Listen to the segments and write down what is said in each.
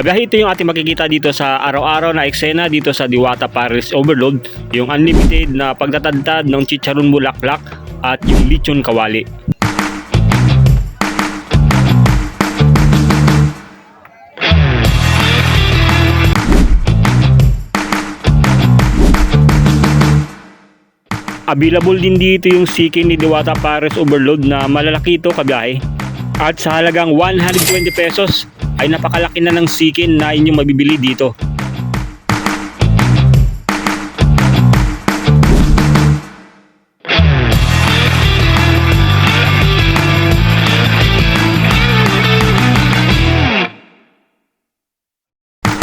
Kabiyahe ito yung ating makikita dito sa araw-araw na eksena dito sa Diwata Paris Overload, yung unlimited na pagtatadtad ng chicharon bulaklak at yung lechon kawali. Available din dito yung sikin ni Diwata Paris Overload na malalaki ito kabiyahe. At sa halagang 120 pesos ay napakalaki na ng sikin na inyong mabibili dito.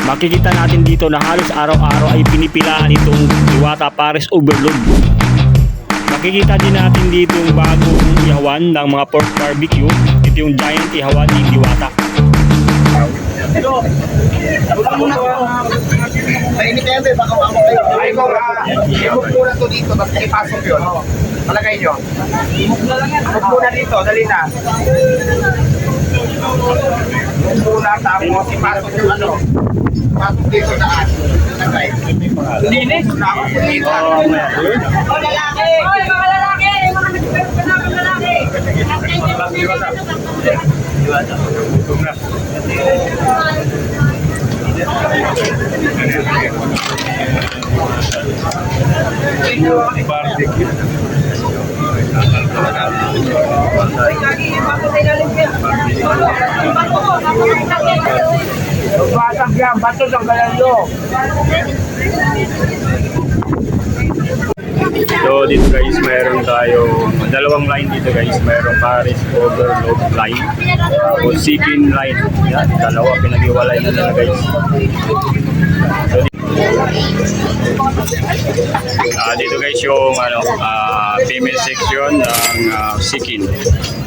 Makikita natin dito na halos araw-araw ay pinipilaan itong Diwata Paris Overload. Makikita din natin dito yung bagong ihawan ng mga pork barbecue. Ito yung giant ihawan ni Diwata. Mainit na yan. Baka ako kayo. Ay, ko, i-hook muna to dito, tapos ipasok yun. Palagay nyo. Hook muna dito, dali na. Hook muna, tapos ipasok yung ano. Pasok dito na ano. Lagay. Linis. Tapos dito. Hoy, lalaki! Hoy, mga lalaki! Mga lalaki! Hoy, gagi, bakit ay Pasang dia, bato sa kalan lo. So dito guys, meron tayo dalawang line dito guys. Meron Paris Overload line o Sikin line. Yan, dalawa pinag-iwalay na nila guys. So Ah, dito guys yung ano, ah, female section ng ah, Sikin.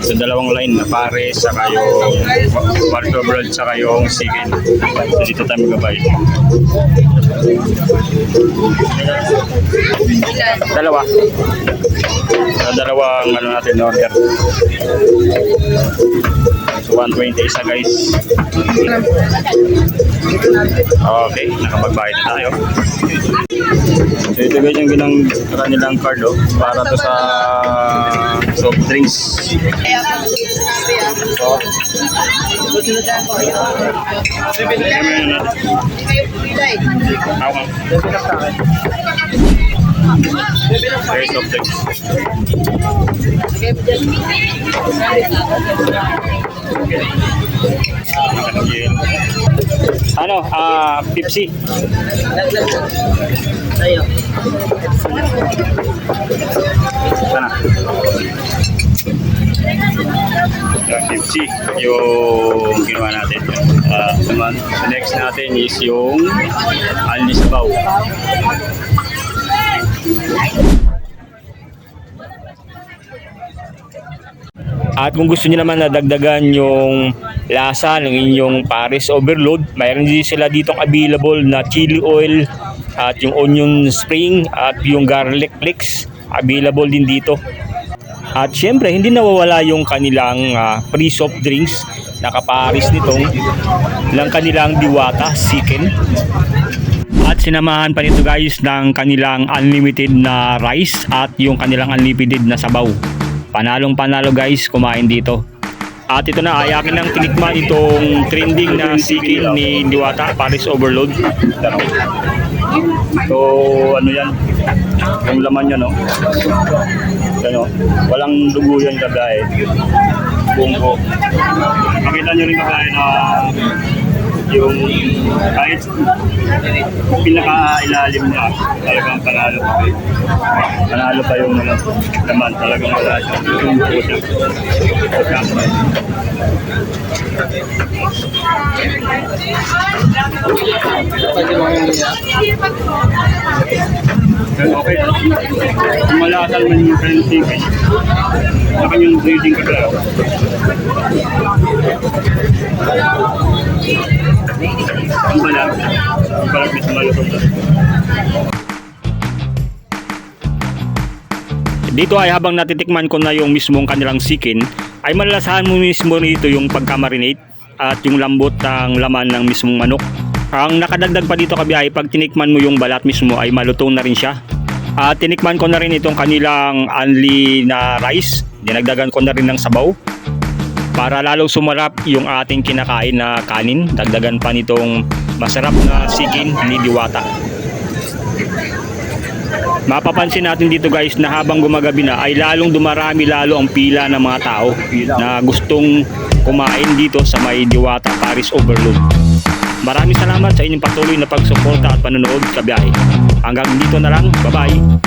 So dalawang line na Paris saka yung Paris Overload saka yung Sikin. So dito tayo magabay. Dalawa. So, dalawang ano natin order. So 120 isa guys. Okay, nakapagbayad na tayo. So ito guys yung ginang kanilang card oh, para to sa soft drinks. So, Okay. Okay, drinks. Ano, ah, Pepsi. Sana. Yung Pepsi, yung ginawa natin. Ah, naman, next natin is yung Aldi Sabaw. At kung gusto niyo naman na dagdagan yung lasa ng inyong Paris Overload, mayroon din sila ditong available na chili oil at yung onion spring at yung garlic flakes available din dito. At syempre, hindi nawawala yung kanilang ah, free soft drinks na kaparis nitong ng kanilang diwata, chicken. At sinamahan pa nito guys ng kanilang unlimited na rice at yung kanilang unlimited na sabaw. Panalong panalo guys, kumain dito. At ito na, ay akin lang tinikman itong trending na sikin ni Diwata, Paris Overload. So, ano yan? Yung laman niya, no? Ano, walang dugo yan kagaya. Buong buo. Makita nyo rin kagaya na yung kahit pinaka-ilalim niya, talagang panalo pa. Panalo pa yung ano, laman, talagang wala siya. Yung buo siya. Okay. Malasan man yung fencing. Saka yung breeding ka talaga. Dito ay habang natitikman ko na yung mismong kanilang sikin, ay malalasahan mo mismo nito yung pagka-marinate at yung lambot ng laman ng mismong manok. Ang nakadagdag pa dito kabiyahe, pag tinikman mo yung balat mismo ay malutong na rin siya. At tinikman ko na rin itong kanilang unli na rice. Dinagdagan ko na rin ng sabaw para lalong sumarap yung ating kinakain na kanin. Dagdagan pa nitong masarap na sikin ni Diwata. Mapapansin natin dito guys na habang gumagabi na ay lalong dumarami lalo ang pila ng mga tao na gustong kumain dito sa may Diwata Paris Overload. Maraming salamat sa inyong patuloy na pagsuporta at panonood sa biyahe. Hanggang dito na lang. Bye-bye.